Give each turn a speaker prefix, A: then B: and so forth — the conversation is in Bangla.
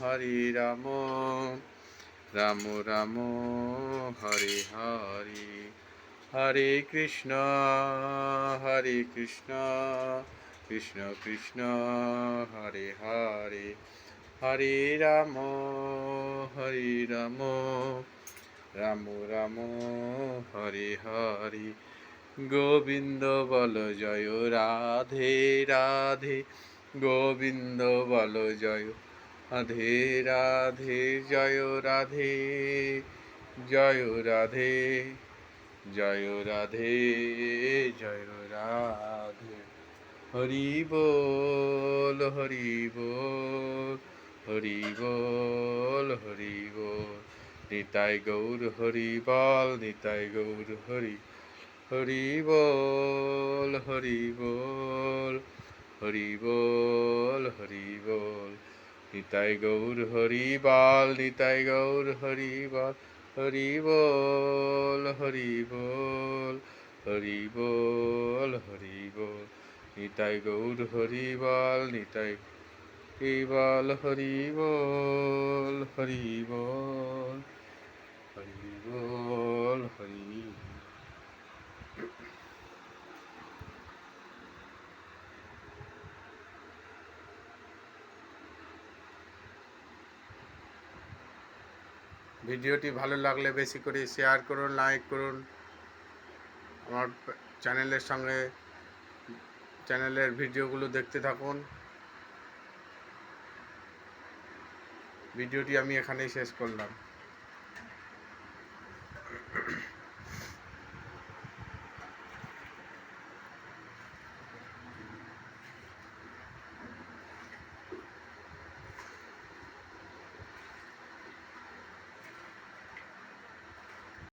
A: হরে রাম রাম রাম হরে হরে হরে কৃষ্ণ হরে কৃষ্ণ কৃষ্ণ কৃষ্ণ হরে হরে হরে রাম হরে রাম রাম রাম হরে হরে গোবিন্দ বল জয় রাধে রাধে গোবিন্দ বল জয় রাধে রাধে জয় রাধে জয় রাধে জয় রাধে জয় রাধে হরি বল হরি বল হরি বল হরি বল নিতাই গৌর হরি বল নিতাই গৌর হরি হরি বল হরি বল হরি বল হরি নিতাই গৌৰ হৰি বাল নিতাই গৌৰ হৰি হৰি বাল বল হৰিবাল হৰিব হৰিব হৰিব হৰিব নিতাই গৌৰ হৰি হৰিবাল নিতাই হৰিবল হৰিব হৰি বল হৰি
B: ভিডিওটি ভালো লাগলে বেশি করে শেয়ার করুন লাইক করুন আমার চ্যানেলের সঙ্গে চ্যানেলের ভিডিওগুলো দেখতে থাকুন ভিডিওটি আমি এখানেই শেষ করলাম